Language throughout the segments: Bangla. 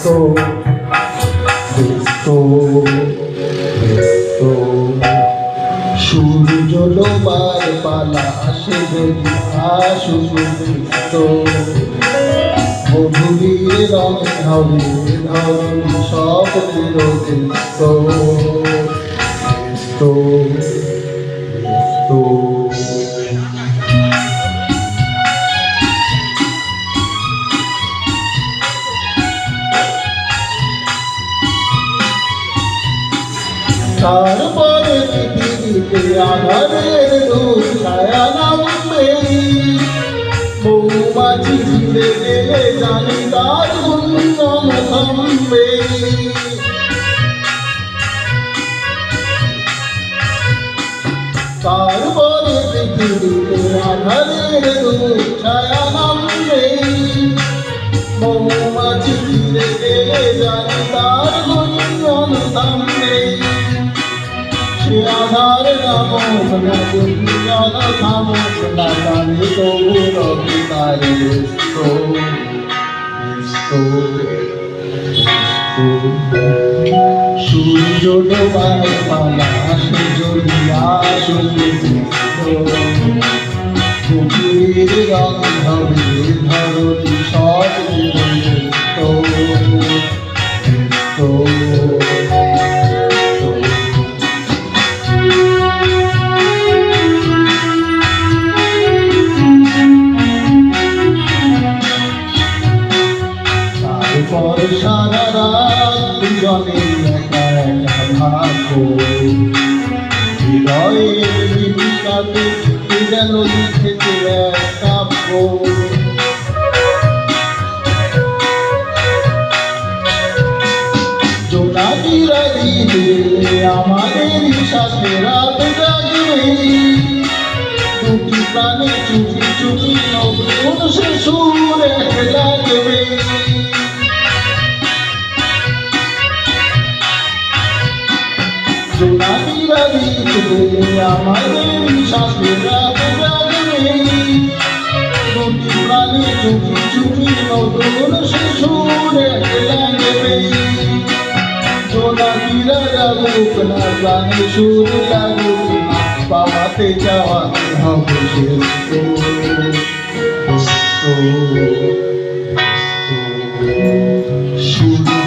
ব্যস্ত ব্যস্ত সূর্য ডোবার পালা আসে যদি আসুক ব্যস্ত মধুরীর রং হবে ধরুন সব ব্যস্ত তারপরে পৃথিবীতে আধারের দূর ছায়া নামবে মৌমাছি ছিঁড়ে গেলে জানি তার গুঞ্জন থামবে। তারপরে পৃথিবীতে আধারের দূর ছায়া নামবে মৌমাছি ছিঁড়ে গেলে জানি তার গুঞ্জন থামবে। সে আধার নামক না গুঞ্জন থামক না জানি তবু রবি তার ব্যস্ত সূর্য ডোবার পালা সূর্য পুকুরের রং হবে তারপর সারা রাত দুজনে একা একা ভাবো হৃদয়ের দিবে আমাদের সাথে রাত জাগবে। দুটি প্রাণে চুপি চুপি নতুন সে দিবে আমাদের সাথে রাত জাগবে দুটি প্রাণে চুপি চুপি নতুন সুরে লাগবে জোনাকিরা লাগুক না গানে সুর লাগুক না পাওয়াতে যাওয়াতে হবে শেষ সূর্য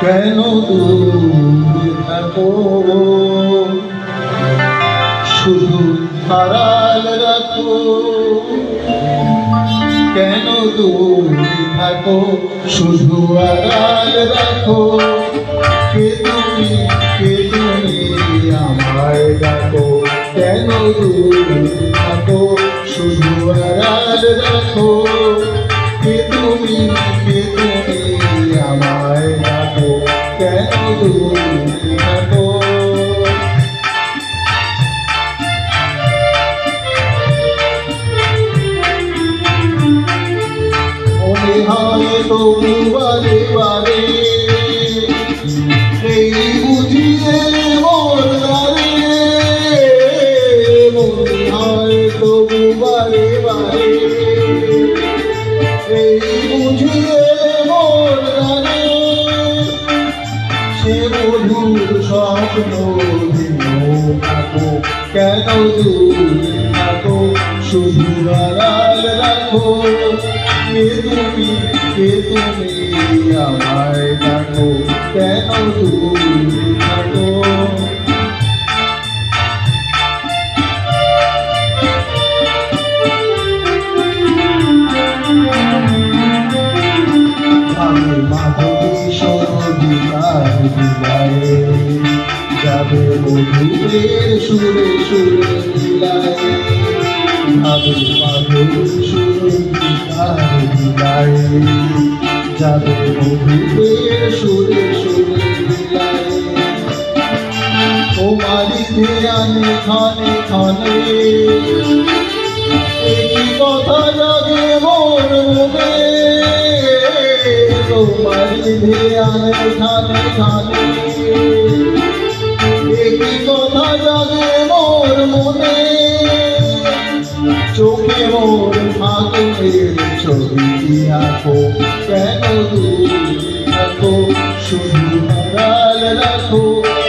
কেন থাকো? শুধু হারাল রাখো। কেন থাকো? শুধু আড়াল রাখো। কে তুমি? কে তুমি? আমায় ডাকো। কেন থাকো? শুধু আড়াল রাখো। বারে বারে। এই বুঝিয়ে মোর দ্বারে মনে হয় তবু বারে বারে। সে মধুর স্বপ্ন কেন দূরে শুধু আড়াল রাখো কে তুমি কে তুমি আমায় ডাকো কেন দূরে থাকো আমি মাধবী সরদিনার বিলায়ে যাবে সুরে সুরে যাবে যাবে মধুদের সুরে সুরে বিদায় তোমারি ধ্যানে খানে খানে। এই কথা জাগে মোর মনে। তোমারি ধ্যানে খানে খানে। এই কথা জাগে মোর মনে। চোখে মোর ফাগুনের ছবি আঁকো কেন দূরে থাকো শুধু আড়াল রাখো?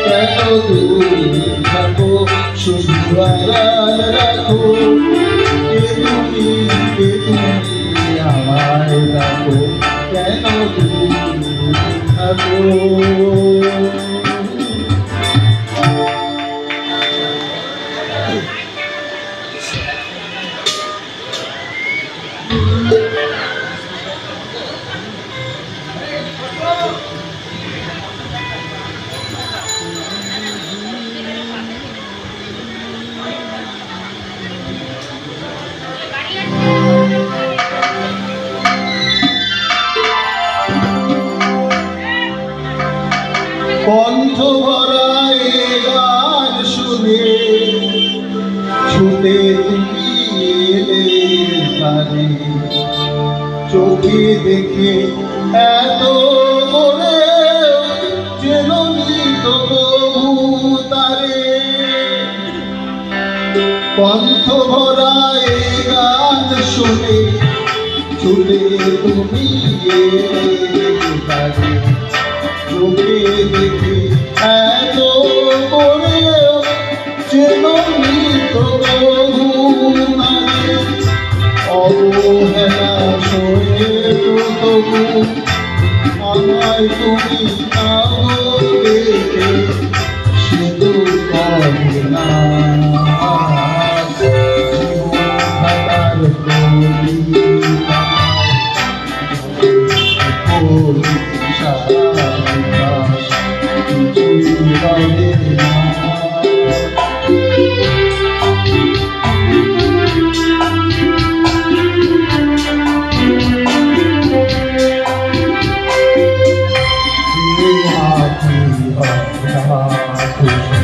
কেন দূরে থাকো শুধু আড়াল রাখো? কে তুমি কে তুমি আমায় রাখো কেন দূরে থাকো দেখে এত করে চেননি তো প্রভু তারে। কণ্ঠ ভরায় গান শুনে ছুটে তুমি চোখে দেখে এত করে চেননি তো প্রভু আমায় তুমি তাও দেখে শুধু কবে না। Marcos.